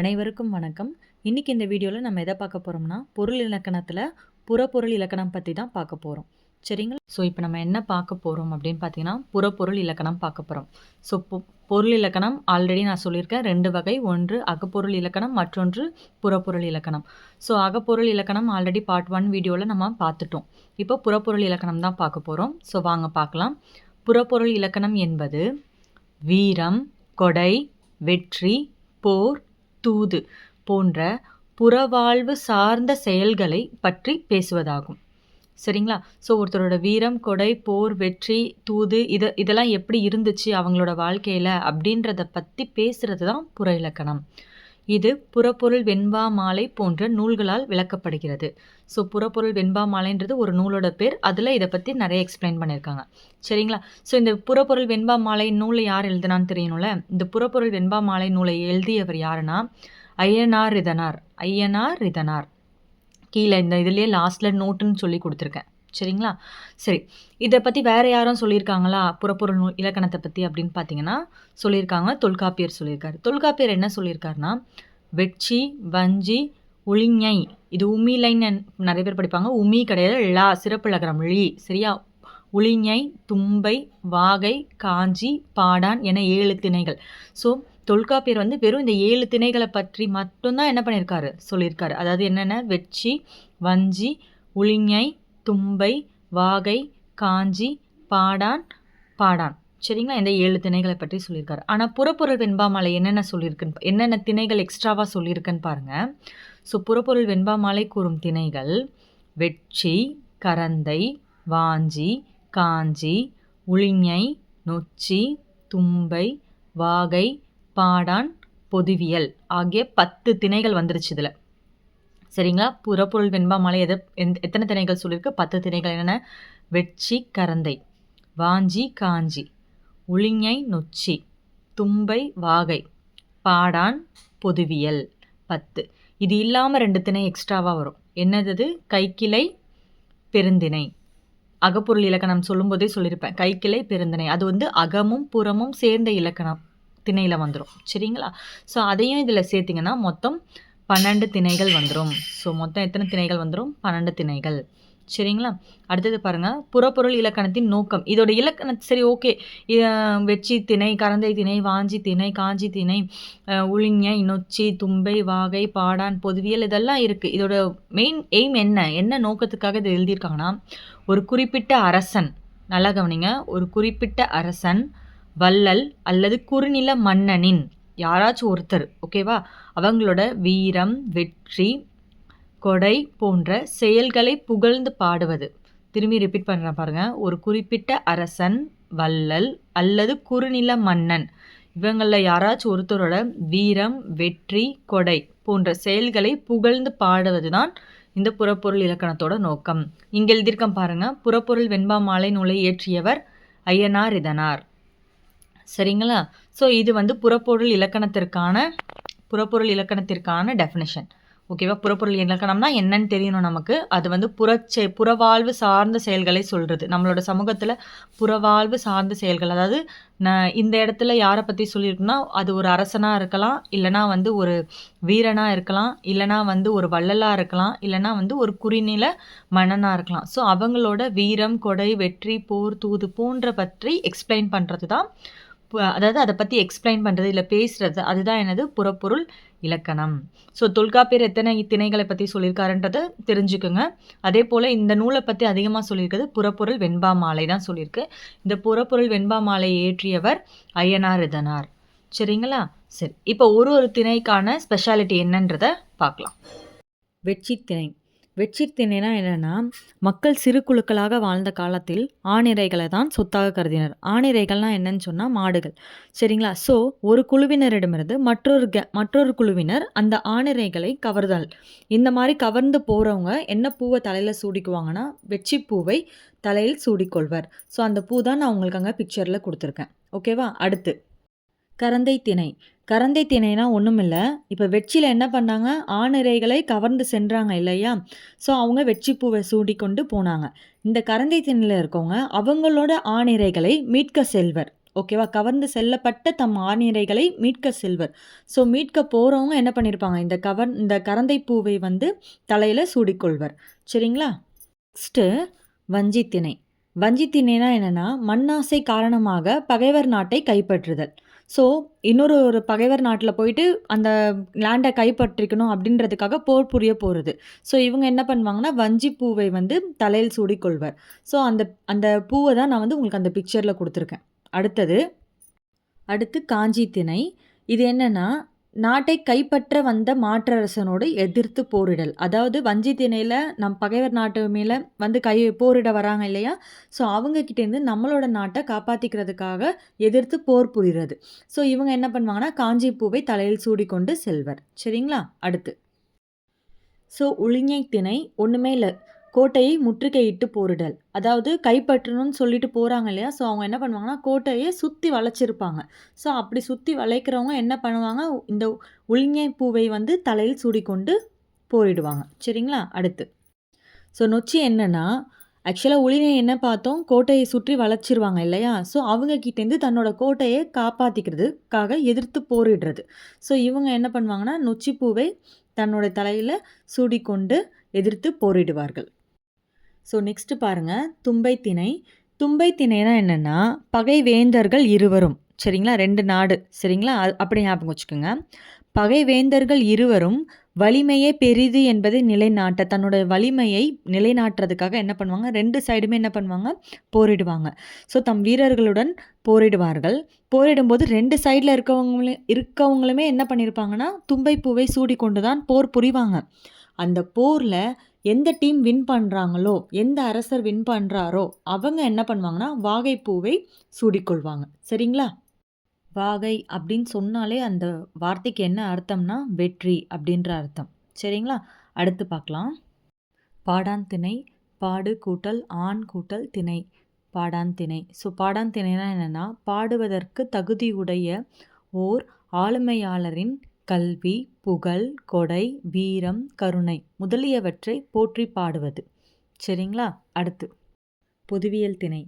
அனைவருக்கும் வணக்கம். இன்னைக்கு இந்த வீடியோவில் நம்ம எதை பார்க்க போகிறோம்னா பொருள் இலக்கணத்தில் புறப்பொருள் இலக்கணம் பற்றி தான் பார்க்க போகிறோம் சரிங்களா? ஸோ இப்போ நம்ம என்ன பார்க்க போகிறோம் அப்படின்னு பார்த்தீங்கன்னா புறப்பொருள் இலக்கணம் பார்க்க போகிறோம் ஸோ பொருள் இலக்கணம் ஆல்ரெடி நான் சொல்லியிருக்கேன். ரெண்டு வகை. ஒன்று அகப்பொருள் இலக்கணம் மற்றொன்று புறப்பொருள் இலக்கணம். ஸோ அகப்பொருள் இலக்கணம் ஆல்ரெடி பார்ட் ஒன் வீடியோவில் நம்ம பார்த்துட்டோம். இப்போ புறப்பொருள் இலக்கணம் தான் பார்க்க போகிறோம் ஸோ வாங்க பார்க்கலாம். புறப்பொருள் இலக்கணம் என்பது வீரம் கொடை வெற்றி போர் தூது போன்ற புறவாழ்வு சார்ந்த செயல்களை பற்றி பேசுவதாகும். சரிங்களா? ஸோ ஒருத்தரோட வீரம் கொடை போர் வெற்றி தூது இதை இதெல்லாம் எப்படி இருந்துச்சு அவங்களோட வாழ்க்கையில் அப்படின்றத பற்றி பேசுகிறது தான் புற இலக்கணம். இது புறப்பொருள் வெண்பா மாலை போன்ற நூல்களால் விளக்கப்படுகிறது. ஸோ புறப்பொருள் வெண்பா மாலைன்றது ஒரு நூலோட பேர். அதில் இதை பற்றி நிறைய எக்ஸ்பிளைன் பண்ணியிருக்காங்க. சரிங்களா? ஸோ இந்த புறப்பொருள் வெண்பா மாலை நூலை யார் எழுதுனான்னு தெரியணும்ல? இந்த புறப்பொருள் வெண்பா மாலை நூலை எழுதியவர் யாருன்னா ஐயனார் ரிதனார். ஐயனார் ரிதனார். கீழே இந்த இதுலேயே லாஸ்ட்டில் நோட்டுன்னு சொல்லி கொடுத்துருக்கேன். சரிங்களா? சரி. இதை பற்றி வேறு யாரும் சொல்லியிருக்காங்களா? புறப்பொருள் நூல் இலக்கணத்தை பற்றி அப்படின்னு பார்த்தீங்கன்னா சொல்லியிருக்காங்க. தொல்காப்பியர் சொல்லியிருக்காரு. தொல்காப்பியர் என்ன சொல்லியிருக்காருன்னா வெட்சி வஞ்சி உளிஞை. இது உமிலைன்னு நிறைய பேர் படிப்பாங்க. உமி கிடையாது. லா சிறப்பு லகரம். ழி சரியா? உளிஞை தும்பை வாகை காஞ்சி பாடான் என ஏழு திணைகள். ஸோ தொல்காப்பியர் வந்து வெறும் இந்த ஏழு திணைகளை பற்றி மட்டும்தான் என்ன பண்ணியிருக்காரு? சொல்லியிருக்காரு. அதாவது என்னென்ன? வெட்சி வஞ்சி உளிஞை தும்பை வாகை காஞ்சி பாடான் பாடான். சரிங்களா? இந்த ஏழு திணைகளை பற்றி சொல்லியிருக்காரு. ஆனால் புறப்பொருள் வெண்பாமாலை என்னென்ன சொல்லியிருக்குன்னு என்னென்ன திணைகள் எக்ஸ்ட்ராவாக சொல்லியிருக்குன்னு பாருங்கள் ஸோ புறப்பொருள் வெண்பாமாலை கூறும் திணைகள் வெட்சி கரந்தை வாஞ்சி காஞ்சி உளிஞை நொச்சி தும்பை வாகை பாடான் பொதுவியல் ஆகிய பத்து திணைகள் வந்துருச்சு இதில். சரிங்களா? புறப்பொருள் வெண்பா மலை எதை எந்த- எத்தனை திணைகள் சொல்லியிருக்கு? பத்து திணைகள் என்னென்ன? வெட்சி கரந்தை வாஞ்சி காஞ்சி உளிஞை நொச்சி தும்பை வாகை பாடான் பொதுவியல் பத்து. இது இல்லாமல் ரெண்டு திணை எக்ஸ்ட்ராவாக வரும். என்னது கைக்கிளை பெருந்திணை. அகப்பொருள் இலக்கணம் சொல்லும்போதே சொல்லியிருப்பேன். கைக்கிளை பெருந்திணை. அது வந்து அகமும் புறமும் சேர்ந்த இலக்கணம் திணையில் வந்துடும் சரிங்களா? ஸோ அதையும் இதில் சேர்த்திங்கன்னா மொத்தம் பன்னெண்டு திணைகள் வந்துடும் ஸோ மொத்தம் எத்தனை திணைகள் வந்துடும் பன்னெண்டு திணைகள். சரிங்களா? அடுத்தது பாருங்கள் புறப்பொருள் இலக்கணத்தின் நோக்கம். இதோட இலக்கணம் சரி ஓகே. வெச்சி திணை கரந்தை திணை வாஞ்சி திணை காஞ்சி திணை அஹ், உளிஞை நொச்சி தும்பை வாகை பாடான் பொதுவியல் இதெல்லாம் இருக்குது இதோட மெயின் எய்ம் என்ன? என்ன நோக்கத்துக்காக இது எழுதியிருக்காங்கன்னா ஒரு குறிப்பிட்ட அரசன் நல்லா கவனிங்க. ஒரு குறிப்பிட்ட அரசன் வள்ளல் அல்லது குறுநில மன்னனின் யாராச்சும் ஒருத்தர் ஓகேவா அவங்களோட வீரம் வெற்றி கொடை போன்ற செயல்களை புகழ்ந்து பாடுவது. திரும்பி ரிப்பீட் பண்ணுறேன் பாருங்க. ஒரு குறிப்பிட்ட அரசன் வள்ளல் அல்லது குறுநில மன்னன் இவங்களில் யாராச்சும் ஒருத்தரோட வீரம் வெற்றி கொடை போன்ற செயல்களை புகழ்ந்து பாடுவது தான் இந்த புறப்பொருள் இலக்கணத்தோட நோக்கம். இங்கே எழுதியிருக்கேன் பாருங்க. புறப்பொருள் வெண்பா மாலை நூலை இயற்றியவர் ஐயனார் இதனார். சரிங்களா? ஸோ இது வந்து புறப்பொருள் இலக்கணத்திற்கான புறப்பொருள் இலக்கணத்திற்கான டெஃபினேஷன் ஓகேவா புறப்பொருள் இலக்கணம்னா என்னன்னு தெரியணும் நமக்கு. அது வந்து புறச்செ புறவாழ்வு சார்ந்த செயல்களை சொல்கிறது நம்மளோட சமூகத்தில் புறவாழ்வு சார்ந்த செயல்கள். அதாவது நான் இந்த இடத்துல யாரை பற்றி சொல்லியிருக்குன்னா அது ஒரு அரசனாக இருக்கலாம் இல்லைனா வந்து ஒரு வீரனாக இருக்கலாம் இல்லைனா வந்து ஒரு வள்ளலாக இருக்கலாம் இல்லைனா வந்து ஒரு குறிநில மன்னனாக இருக்கலாம். ஸோ அவங்களோட வீரம் கொடை வெற்றி போர் தூது போன்ற பற்றி எக்ஸ்பிளைன் பண்ணுறது தான் அதாவது அதை பற்றி எக்ஸ்பிளைன் பண்ணுறது இல்லை பேசுறது அதுதான் எனது புறப்பொருள் இலக்கணம். ஸோ தொல்காப்பியர் எத்தனை திணைகளை பற்றி சொல்லியிருக்காருன்றதை தெரிஞ்சுக்கோங்க. அதே போல் இந்த நூலை பற்றி அதிகமாக சொல்லியிருக்கிறது புறப்பொருள் வெண்பா மாலை தான் சொல்லியிருக்கு. இந்த புறப்பொருள் வெண்பா மாலை இயற்றியவர் ஐயனார் இதனார். சரிங்களா? சரி இப்போ ஒரு ஒரு திணைக்கான ஸ்பெஷாலிட்டி என்னன்றதை பார்க்கலாம். வெட்சி திணை வெட்சி திணைனா என்னென்னா மக்கள் சிறு குழுக்களாக வாழ்ந்த காலத்தில் ஆணிரைகளை தான் சொத்தாக கருதினர். ஆணிரைகள்னால் என்னன்னு சொன்னால் மாடுகள். சரிங்களா? ஸோ ஒரு குழுவினரிடமிருந்து மற்றொரு க மற்றொரு குழுவினர் அந்த ஆணிரைகளை கவர்தல். இந்த மாதிரி கவர்ந்து போகிறவங்க என்ன பூவை தலையில் சூடிக்குவாங்கன்னா வெட்சி பூவை தலையில் சூடிக்கொள்வர். ஸோ அந்த பூ தான் நான் உங்களுக்கு அங்கே பிக்சரில் கொடுத்துருக்கேன். ஓகேவா அடுத்து. கரந்தை திணை. கரந்தை திணைனா ஒன்றும் இல்லை இப்போ வெற்றியில் என்ன பண்ணாங்க? ஆணிரைகளை கவர்ந்து சென்றாங்க இல்லையா? ஸோ அவங்க வெற்றி பூவை சூடி கொண்டு போனாங்க. இந்த கரந்தை திணையில் இருக்கவங்க அவங்களோட ஆணிரைகளை மீட்க செல்வர். ஓகேவா கவர்ந்து செல்லப்பட்ட தம் ஆணிரைகளை மீட்க செல்வர். ஸோ மீட்க போகிறவங்க என்ன பண்ணியிருப்பாங்க இந்த கவர் இந்த கரந்தை பூவை வந்து தலையில் சூடிக்கொள்வர். சரிங்களா? நெக்ஸ்ட்டு வஞ்சித்திணை. வஞ்சித்திணைனா என்னென்னா மண்ணாசை காரணமாக பகைவர் நாட்டை கைப்பற்றுதல். ஸோ இன்னொரு ஒரு பகைவர் நாட்டில் போயிட்டு அந்த லேண்டை கைப்பற்றிக்கணும் அப்படின்றதுக்காக போர் புரிய போகிறது ஸோ இவங்க என்ன பண்ணுவாங்கன்னா வஞ்சி பூவை வந்து தலையில் சூடிக்கொள்வர். ஸோ அந்த அந்த பூவை தான் நான் வந்து உங்களுக்கு அந்த பிக்சரில் கொடுத்துருக்கேன். அடுத்தது அடுத்து காஞ்சி திணை. இது என்னென்னா நாட்டை கைப்பற்ற வந்த மாற்றரசனோடு எதிர்த்து போரிடல். அதாவது வஞ்சி திணையில் நம் பகைவர் நாட்டு மேலே வந்து கை போரிட வராங்க இல்லையா? ஸோ அவங்க கிட்டேருந்து நம்மளோட நாட்டை காப்பாற்றிக்கிறதுக்காக எதிர்த்து போர் புரிகிறது ஸோ இவங்க என்ன பண்ணுவாங்கன்னா காஞ்சிப்பூவை தலையில் சூடிக்கொண்டு செல்வர். சரிங்களா? அடுத்து. ஸோ உளிஞை திணை ஒன்றுமே இல்லை. கோட்டையை முற்றுகையிட்டு போரிடல். அதாவது கைப்பற்றணும்னு சொல்லிட்டு போகிறாங்க இல்லையா? ஸோ அவங்க என்ன பண்ணுவாங்கன்னா கோட்டையை சுற்றி வளைச்சிருப்பாங்க. ஸோ அப்படி சுற்றி வளைக்கிறவங்க என்ன பண்ணுவாங்க? இந்த உளிஞை பூவை வந்து தலையில் சூடிக்கொண்டு போரிடுவாங்க. சரிங்களா? அடுத்து. ஸோ நொச்சி என்னென்னா ஆக்சுவலாக உளிஞை என்ன பார்த்தோம்? கோட்டையை சுற்றி வளைச்சிருவாங்க இல்லையா? ஸோ அவங்க கிட்டேருந்து தன்னோட கோட்டையை காப்பாற்றிக்கிறதுக்காக எதிர்த்து போரிடுறது. ஸோ இவங்க என்ன பண்ணுவாங்கன்னா நொச்சி பூவை தன்னோட தலையில் சூடிக்கொண்டு எதிர்த்து போரிடுவார்கள். ஸோ நெக்ஸ்ட்டு பாருங்கள் தும்பை திணை. தும்பை திணைனா என்னென்னா பகை வேந்தர்கள் இருவரும். சரிங்களா? ரெண்டு நாடு. சரிங்களா? அப்படி ஞாபகம் வச்சுக்கோங்க. பகை வேந்தர்கள் இருவரும் வலிமையே பெரிது என்பதை நிலைநாட்ட தன்னுடைய வலிமையை நிலைநாட்டுறதுக்காக என்ன பண்ணுவாங்க? ரெண்டு சைடுமே என்ன பண்ணுவாங்க? போரிடுவாங்க. ஸோ தம் வீரர்களுடன் போரிடுவார்கள். போரிடும்போது ரெண்டு சைடில் இருக்கவங்களே இருக்கவங்களுமே என்ன பண்ணியிருப்பாங்கன்னா தும்பை பூவை சூடி கொண்டு தான் போர் புரிவாங்க. அந்த போரில் எந்த டீம் வின் பண்ணுறாங்களோ எந்த அரசர் வின் பண்ணுறாரோ அவங்க என்ன பண்ணுவாங்கன்னா வாகைப்பூவை சூடிக்கொள்வாங்க. சரிங்களா? வாகை அப்படின்னு சொன்னாலே அந்த வார்த்தைக்கு என்ன அர்த்தம்னா வெற்றி அப்படின்ற அர்த்தம். சரிங்களா? அடுத்து பார்க்கலாம். பாடான் திணை பாடு கூட்டல் ஆண் கூட்டல் திணை. பாடான் திணை ஸோ பாடான் திணைனா என்னென்னா பாடுவதற்கு தகுதியுடைய ஓர் ஆளுமையாளரின் கல்வி புகழ் கொடை வீரம் கருணை முதலியவற்றை போற்றி பாடுவது. சரிங்களா? அடுத்து. பொதுவியல் திணை.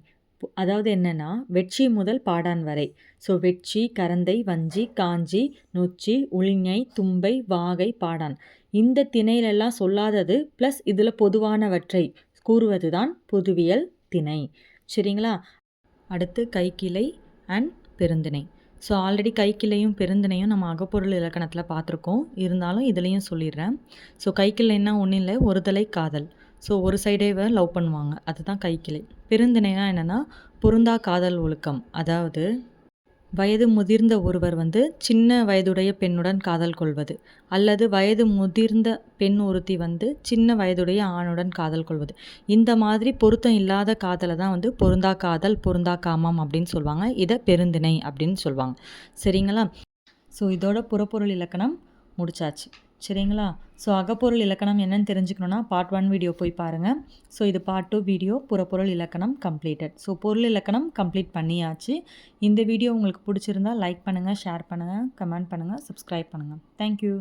அதாவது என்னென்னா வெற்றி முதல் பாடான் வரை. ஸோ வெற்றி கரந்தை வஞ்சி காஞ்சி நொச்சி உளிஞை தும்பை வாகை பாடான். இந்த திணையிலெல்லாம் சொல்லாதது ப்ளஸ் இதில் பொதுவானவற்றை கூறுவது தான் பொதுவியல் திணை. சரிங்களா? அடுத்து கைக்கிளை அண்ட் பெருந்திணை. ஸோ ஆல்ரெடி கைக்கிளையும் பெருந்தினையும் நம்ம அகப்பொருள் இலக்கணத்தில் பார்த்துருக்கோம். இருந்தாலும் இதுலேயும் சொல்லிடுறேன். ஸோ கைக்கிளைன்னா ஒன்றும் இல்லை. ஒரு தலை காதல். ஸோ ஒரு சைடே லவ் பண்ணுவாங்க. அதுதான் கைக்கிளை பெருந்தினைனா என்னென்னா பொருந்தா காதல் ஒழுக்கம். அதாவது வயது முதிர்ந்த ஒருவர் வந்து சின்ன வயதுடைய பெண்ணுடன் காதல் கொள்வது அல்லது வயது முதிர்ந்த பெண் ஒருத்தி வந்து சின்ன வயதுடைய ஆணுடன் காதல் கொள்வது. இந்த மாதிரி பொருத்தம் இல்லாத காதலை தான் வந்து பொருந்தா காதல் பொருந்தா காமம் அப்படின்னு சொல்லுவாங்க. இதை பெருந்திணை அப்படின்னு சொல்லுவாங்க. சரிங்களா? ஸோ இதோட புறப்பொருள் இலக்கணம் முடிச்சாச்சு. சரிங்களா? ஸோ அகப்பொருள் இலக்கணம் என்னென்னு தெரிஞ்சுக்கணுன்னா பார்ட் ஒன் வீடியோ போய் பாருங்கள் ஸோ இது பார்ட் டூ வீடியோ புறப்பொருள் இலக்கணம் கம்ப்ளீட்டட் ஸோ பொருள் இலக்கணம் கம்ப்ளீட் பண்ணியாச்சு. இந்த வீடியோ உங்களுக்கு பிடிச்சிருந்தா லைக் பண்ணுங்கள் ஷேர் பண்ணுங்கள் கமெண்ட் பண்ணுங்கள் சப்ஸ்கிரைப் பண்ணுங்கள் தேங்க்யூ